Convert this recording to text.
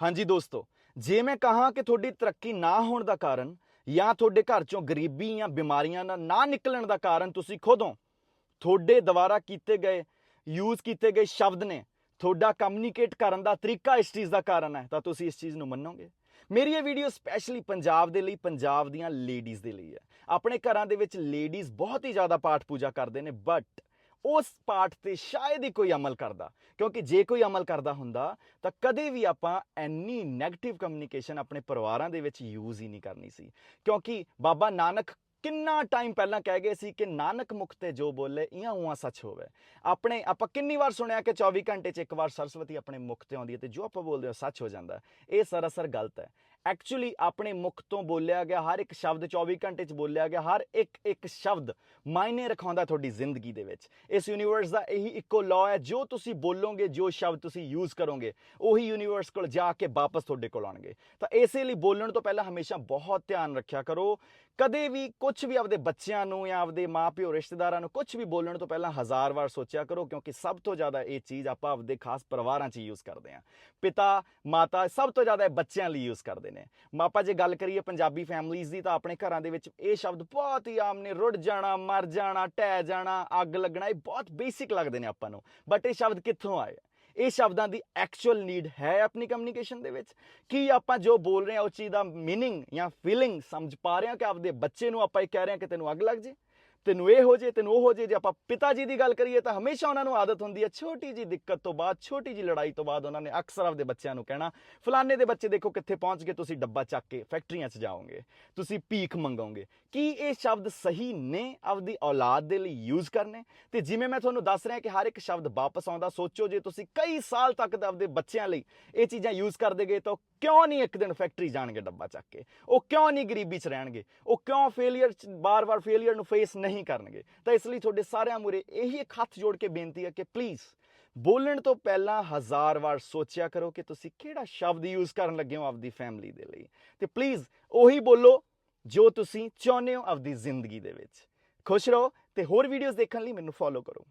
ਹਾਂਜੀ ਦੋਸਤੋ, ਜੇ ਮੈਂ ਕਹਾਂ ਕਿ ਤੁਹਾਡੀ ਤਰੱਕੀ ਨਾ ਹੋਣ ਦਾ ਕਾਰਨ ਜਾਂ ਤੁਹਾਡੇ ਘਰ ਚੋਂ ਗਰੀਬੀ ਜਾਂ ਬਿਮਾਰੀਆਂ ਨਾਲ ਨਾ ਨਿਕਲਣ ਦਾ ਕਾਰਨ ਤੁਸੀਂ ਖੁਦ ਹੋ। ਤੁਹਾਡੇ ਦੁਆਰਾ ਕੀਤੇ ਗਏ ਯੂਜ਼ ਕੀਤੇ ਗਏ ਸ਼ਬਦ ਨੇ, ਤੁਹਾਡਾ ਕਮਿਊਨੀਕੇਟ ਕਰਨ ਦਾ ਤਰੀਕਾ ਇਸ ਚੀਜ਼ ਦਾ ਕਾਰਨ ਹੈ, ਤਾਂ ਤੁਸੀਂ ਇਸ ਚੀਜ਼ ਨੂੰ ਮੰਨੋਗੇ। ਮੇਰੀ ਇਹ ਵੀਡੀਓ ਸਪੈਸ਼ਲੀ ਪੰਜਾਬ ਦੇ ਲਈ, ਪੰਜਾਬ ਦੀਆਂ ਲੇਡੀਜ਼ ਦੇ ਲਈ ਹੈ। ਆਪਣੇ ਘਰਾਂ ਦੇ ਵਿੱਚ ਲੇਡੀਜ਼ ਬਹੁਤ ਹੀ ਜ਼ਿਆਦਾ ਪਾਠ ਪੂਜਾ ਕਰਦੇ ਨੇ ਬਟ ਉਸ ਪਾਠ ਤੇ ਸ਼ਾਇਦ ਹੀ ਕੋਈ ਅਮਲ ਕਰਦਾ। ਕਿਉਂਕਿ ਜੇ ਕੋਈ ਅਮਲ ਕਰਦਾ ਹੁੰਦਾ, ਤਾਂ ਕਦੇ ਵੀ ਆਪਾਂ ਐਨੀ 네ਗੇਟਿਵ ਕਮਿਊਨੀਕੇਸ਼ਨ ਆਪਣੇ ਪਰਿਵਾਰਾਂ ਦੇ ਵਿੱਚ ਯੂਜ਼ ਹੀ ਨਹੀਂ ਕਰਨੀ ਸੀ। ਕਿਉਂਕਿ ਬਾਬਾ ਨਾਨਕ ਕਿੰਨਾ ਟਾਈਮ ਪਹਿਲਾਂ ਕਹਿ ਗਏ ਸੀ ਕਿ ਨਾਨਕ ਮੁਖ ਤੇ ਜੋ ਬੋਲੇ ਇਆਂ ਉਹਾਂ ਸੱਚ ਹੋਵੇ। ਆਪਣੇ, ਆਪਾਂ ਕਿੰਨੀ ਵਾਰ ਸੁਣਿਆ ਕਿ 24 ਘੰਟੇ 'ਚ ਇੱਕ ਵਾਰ ਸਰਸਵਤੀ ਆਪਣੇ ਮੁਖ ਤੇ ਆਉਂਦੀ ਹੈ ਤੇ ਜੋ ਆਪਾਂ ਬੋਲਦੇ ਹਾਂ ਸੱਚ ਹੋ ਜਾਂਦਾ। ਇਹ ਸਰਾਸਰ ਗਲਤ ਹੈ। ਐਕਚੁਅਲੀ ਆਪਣੇ ਮੁਖ ਤੋਂ ਬੋਲਿਆ ਗਿਆ, ਹਰ ਇੱਕ ਸ਼ਬਦ 24 ਘੰਟੇ 'ਚ ਬੋਲਿਆ ਗਿਆ, ਹਰ ਇੱਕ ਇੱਕ ਸ਼ਬਦ ਮਾਇਨੇ ਰਖਾਉਂਦਾ ਤੁਹਾਡੀ ਜ਼ਿੰਦਗੀ ਦੇ ਵਿੱਚ। ਇਸ ਯੂਨੀਵਰਸ ਦਾ ਇਹੀ ਇੱਕੋ ਲਾਅ ਹੈ, ਜੋ ਤੁਸੀਂ ਬੋਲੋਗੇ, ਜੋ ਸ਼ਬਦ ਤੁਸੀਂ ਯੂਜ਼ ਕਰੋਗੇ, ਉਹੀ ਯੂਨੀਵਰਸ ਕੋਲ ਜਾ ਕੇ ਵਾਪਸ ਤੁਹਾਡੇ ਕੋਲ ਆਉਣਗੇ। ਤਾਂ ਇਸੇ ਲਈ ਬੋਲਣ ਤੋਂ ਪਹਿਲਾਂ ਹਮੇਸ਼ਾ ਬਹੁਤ ਧਿਆਨ ਰੱਖਿਆ ਕਰੋ। ਕਦੇ ਵੀ ਕੁਝ ਵੀ ਆਪਦੇ ਬੱਚਿਆਂ ਨੂੰ ਜਾਂ ਆਪਦੇ ਮਾਪਿਓ, ਰਿਸ਼ਤੇਦਾਰਾਂ ਨੂੰ ਕੁਝ ਵੀ ਬੋਲਣ ਤੋਂ ਪਹਿਲਾਂ ਹਜ਼ਾਰ ਵਾਰ ਸੋਚਿਆ ਕਰੋ, ਕਿਉਂਕਿ ਸਭ ਤੋਂ ਜ਼ਿਆਦਾ ਇਹ ਚੀਜ਼ ਆਪਾਂ ਆਪਦੇ ਖਾਸ ਪਰਿਵਾਰਾਂ 'ਚ ਯੂਜ਼ ਕਰਦੇ ਹਾਂ। ਪਿਤਾ, ਮਾਤਾ ਸਭ ਤੋਂ ਜ਼ਿਆਦਾ ਇਹ ਬੱਚਿਆਂ ਲਈ ਯੂਜ਼ ਕਰਦੇ ਨੇ। ਮਾਪਾ ਜੇ ਗੱਲ ਕਰੀਏ ਪੰਜਾਬੀ ਫੈਮਲੀਜ਼ ਦੀ ਤਾਂ ਆਪਣੇ ਘਰਾਂ ਦੇ ਵਿੱਚ ਇਹ ਸ਼ਬਦ ਬਹੁਤ ਹੀ ਆਮ ਨੇ ਰੁੜ ਜਾਣਾ ਮਰ ਜਾਣਾ ਟਹਿ ਜਾਣਾ ਅੱਗ ਲੱਗਣਾ ਇਹ ਬਹੁਤ ਬੇਸਿਕ ਲੱਗਦੇ ਨੇ ਆਪਾਂ ਨੂੰ ਬਟ ਇਹ ਸ਼ਬਦ ਕਿੱਥੋਂ ਆਏ ਇਹ ਸ਼ਬਦਾਂ ਦੀ ਐਕਚੁਅਲ ਨੀਡ ਹੈ ਆਪਣੀ ਕਮਿਊਨੀਕੇਸ਼ਨ ਦੇ ਵਿੱਚ ਕੀ ਆਪਾਂ ਜੋ ਬੋਲ ਰਹੇ ਹਾਂ ਉਸ ਚੀਜ਼ ਦਾ मीनिंग ਜਾਂ ਫੀਲਿੰਗ ਸਮਝ ਪਾ ਰਹੇ ਹਾਂ ਕਿ ਆਪਦੇ ਬੱਚੇ ਨੂੰ ਆਪਾਂ ਇਹ ਕਹਿ ਰਹੇ ਹਾਂ ਕਿ ਤੈਨੂੰ ਅੱਗ ਲੱਗ ਜੇ ਤੈਨੂੰ ਇਹ ਹੋ ਜੇ, ਤੈਨੂੰ ਉਹ ਹੋ ਜੇ ਜੇ ਆਪਾਂ ਪਿਤਾ ਜੀ ਦੀ ਗੱਲ ਕਰੀਏ ਤਾਂ ਹਮੇਸ਼ਾ ਉਹਨਾਂ ਨੂੰ ਆਦਤ ਹੁੰਦੀ ਹੈ ਛੋਟੀ ਜੀ ਦਿੱਕਤ ਤੋਂ ਬਾਅਦ, ਛੋਟੀ ਜੀ ਲੜਾਈ ਤੋਂ ਬਾਅਦ ਉਹਨਾਂ ਨੇ ਅਕਸਰ ਆਪਦੇ ਬੱਚਿਆਂ ਨੂੰ ਕਹਿਣਾ, ਫਲਾਣੇ ਦੇ ਬੱਚੇ ਦੇਖੋ ਕਿੱਥੇ ਪਹੁੰਚ ਗਏ, ਤੁਸੀਂ ਡੱਬਾ ਚੱਕ ਕੇ ਫੈਕਟਰੀਆਂ 'ਚ ਜਾਓਗੇ, ਤੁਸੀਂ ਭੀਖ ਮੰਗੋਗੇ। ਕੀ ਇਹ ਸ਼ਬਦ ਸਹੀ ਨੇ ਆਪਦੀ ਔਲਾਦ ਦੇ ਲਈ ਯੂਜ਼ ਕਰਨੇ? ਤੇ ਜਿਵੇਂ ਮੈਂ ਤੁਹਾਨੂੰ ਦੱਸ ਰਿਹਾ ਕਿ ਹਰ ਇੱਕ ਸ਼ਬਦ ਵਾਪਸ ਆਉਂਦਾ, ਸੋਚੋ ਜੇ ਤੁਸੀਂ ਕਈ ਸਾਲ ਤੱਕ ਦਾ ਆਪਦੇ ਬੱਚਿਆਂ ਲਈ ਇਹ ਚੀਜ਼ਾਂ ਯੂਜ਼ ਕਰਦੇ ਗਏ ਤਾਂ ਕਿਉਂ ਨਹੀਂ ਇੱਕ ਦਿਨ ਫੈਕਟਰੀ ਜਾਣਗੇ ਡੱਬਾ ਚੱਕ ਕੇ? ਉਹ ਕਿਉਂ ਨਹੀਂ ਗਰੀਬੀ 'ਚ ਰਹਿਣਗੇ? ਉਹ ਕਿਉਂ ਫੇਲਿਅਰ 'ਚ ਬਾਰ-ਬਾਰ ਫੇਲਿਅਰ ਨੂੰ ਫੇਸ ਨਹੀਂ ਕਰਨਗੇ? ਤਾਂ ਇਸ ਲਈ ਤੁਹਾਡੇ ਸਾਰਿਆਂ ਮੂਰੇ ਇਹੀ ਇੱਕ ਹੱਥ ਜੋੜ ਕੇ ਬੇਨਤੀ ਹੈ ਕਿ ਪਲੀਜ਼ ਬੋਲਣ ਤੋਂ ਪਹਿਲਾਂ ਹਜ਼ਾਰ ਵਾਰ ਸੋਚਿਆ ਕਰੋ ਕਿ ਤੁਸੀਂ ਕਿਹੜਾ ਸ਼ਬਦ ਯੂਜ਼ ਕਰਨ ਲੱਗੇ ਹੋ ਆਪਦੀ ਫੈਮਿਲੀ ਦੇ ਲਈ। ਤੇ ਪਲੀਜ਼ ਉਹੀ ਬੋਲੋ ਜੋ ਤੁਸੀਂ ਚਾਹੁੰਦੇ ਹੋ ਆਪਦੀ ਜ਼ਿੰਦਗੀ ਦੇ ਵਿੱਚ। ਖੁਸ਼ ਰਹੋ ਤੇ ਹੋਰ ਵੀਡੀਓਜ਼ ਦੇਖਣ ਲਈ ਮੈਨੂੰ ਫੋਲੋ ਕਰੋ।